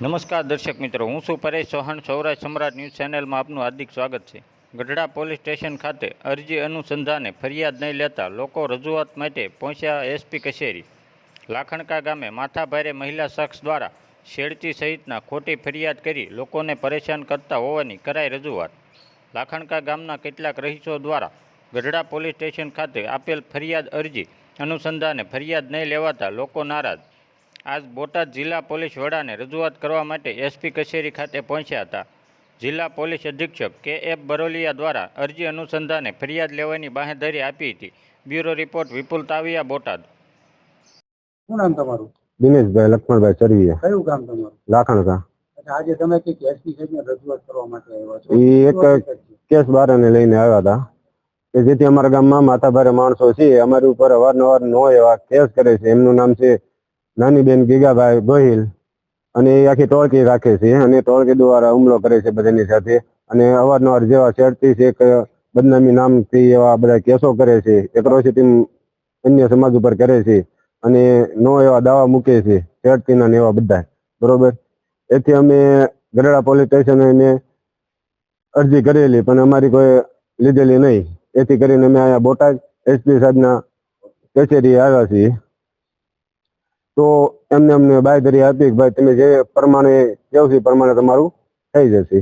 નમસ્કાર દર્શક મિત્રો, હું છું પરેશ ચૌહાણ, સૌરાષ્ટ્ર સમ્રાટ ન્યૂઝ ચેનલમાં આપનું હાર્દિક સ્વાગત છે. ગઢડા પોલીસ સ્ટેશન ખાતે અરજી અનુસંધાને ફરિયાદ નહીં લેતા લોકો રજૂઆત માટે પહોંચ્યા એસપી કચેરી. લાખણકા ગામે માથાભારે મહિલા શખ્સ દ્વારા શેડતી સહિતના ખોટી ફરિયાદ કરી લોકોને પરેશાન કરતા હોવાની કરાઈ રજૂઆત. લાખણકા ગામના કેટલાક રહીશો દ્વારા ગઢડા પોલીસ સ્ટેશન ખાતે આપેલ ફરિયાદ અરજી અનુસંધાને ફરિયાદ નહીં લેવાતા લોકો નારાજ. આજ બોટાદ જિલ્લા પોલીસ વડાને રજૂઆત કરવા માટે એસપી કચેરી ખાતે પહોંચ્યા હતા. જિલ્લા પોલીસ અધિક્ષક કે. એફ. બરોલિયા દ્વારા અરજી અનુસંધાને ફરિયાદ લેવાની બાંહેધરી આપી હતી. Bureau report Vipul Taviya Botad. શું નામ તમારું? દિનેશભાઈ લક્ષ્મણભાઈ ચરવીએ કયું ગામ તમારું? લાખણકા આજે તમે કંઈક એસપી સાહેબને રજૂઆત કરવા માટે આવ્યા છો. ઈ એક શું હકીકત છે? કેસ બારાને લઈને આવ્યા હતા કે જેથી અમારા ગામમાં માથાભારે માણસો છે. અમારી ઉપર અવારનવાર નો એવા કેસ કરે છે. એમનું નામ છે નાનીબેન ગીગાભાઈ ગોહિલ અને એ આખી ટોળકી રાખે છે અને ટોળકી દ્વારા હુમલો કરે છે બધાની સાથે. અને અવારનવાર જેવા શેરતી છે કે બદનામી નામથી એવા બધા કેસો કરે છે એક્રોસિટી અન્ય સમાજ ઉપર કરે છે અને નો એવા દાવા મૂકે છે શેરતીના ને એવા બધા. બરોબર? એથી અમે ગઢડા પોલીસ સ્ટેશને અમે અરજી કરેલી, પણ અમારી કોઈ લીધેલી નહીં. એથી કરીને અમે અહીંયા બોટાદ એસપી સાહેબના કચેરીએ આવ્યા છીએ. તો એમને અમને બાયધરી આપી કે ભાઈ તમે જે પ્રમાણે કેવું છે એ પ્રમાણે તમારું થઈ જશે.